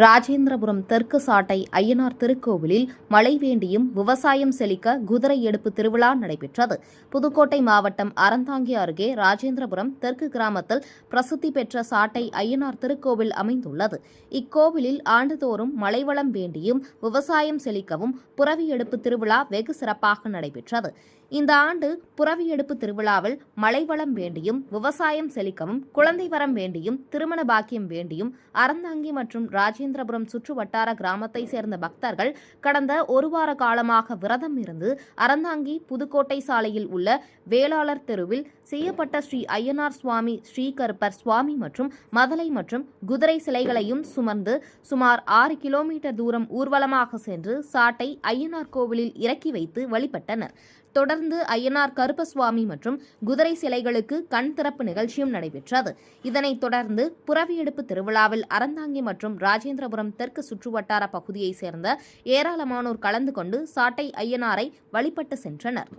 ராஜேந்திரபுரம் தெற்கு சாட்டை ஐயனார் திருக்கோவிலில் மழை வேண்டியும் விவசாயம் செழிக்க குதிரை எடுப்பு திருவிழா நடைபெற்றது. புதுக்கோட்டை மாவட்டம் அறந்தாங்கி அருகே ராஜேந்திரபுரம் தெற்கு கிராமத்தில் பிரசித்தி பெற்ற சாட்டை ஐயனார் திருக்கோவில் அமைந்துள்ளது. இக்கோவிலில் ஆண்டுதோறும் மழைவளம் வேண்டியும் விவசாயம் செழிக்கவும் புறவி எடுப்பு திருவிழா வெகு சிறப்பாக நடைபெற்றது. இந்த ஆண்டு புறவி எடுப்பு திருவிழாவில் மழைவளம் வேண்டியும் விவசாயம் செழிக்கவும் குழந்தை வரம் வேண்டியும் திருமண பாக்கியம் வேண்டியும் அறந்தாங்கி மற்றும் ராஜேந்திரபுரம் சுற்று வட்டார கிராமத்தை சேர்ந்த பக்தர்கள் கடந்த ஒரு வார காலமாக விரதம் இருந்து அறந்தாங்கி புதுக்கோட்டை சாலையில் உள்ள வேளாளர் தெருவில் செய்யப்பட்ட ஸ்ரீ ஐயனார் சுவாமி ஸ்ரீகருப்பர் சுவாமி மற்றும் மதலை மற்றும் குதிரை சிலைகளையும் சுமர்ந்து சுமார் ஆறு கிலோமீட்டர் தூரம் ஊர்வலமாக சென்று சாட்டை ஐயனார் கோவிலில் இறக்கி வைத்து வழிபட்டனர். தொடர்ந்து ஐயனார் கருப்பசுவாமி மற்றும் குதிரை சிலைகளுக்கு கண் திறப்பு நிகழ்ச்சியும் நடைபெற்றது. இதனைத் தொடர்ந்து புறவியெடுப்பு திருவிழாவில் அறந்தாங்கி மற்றும் ராஜேந்திரபுரம் தெற்கு சுற்றுவட்டார பகுதியைச் சேர்ந்த ஏராளமானோர் கலந்து கொண்டு சாட்டை ஐயனாரை வழிபட்டு சென்றனர்.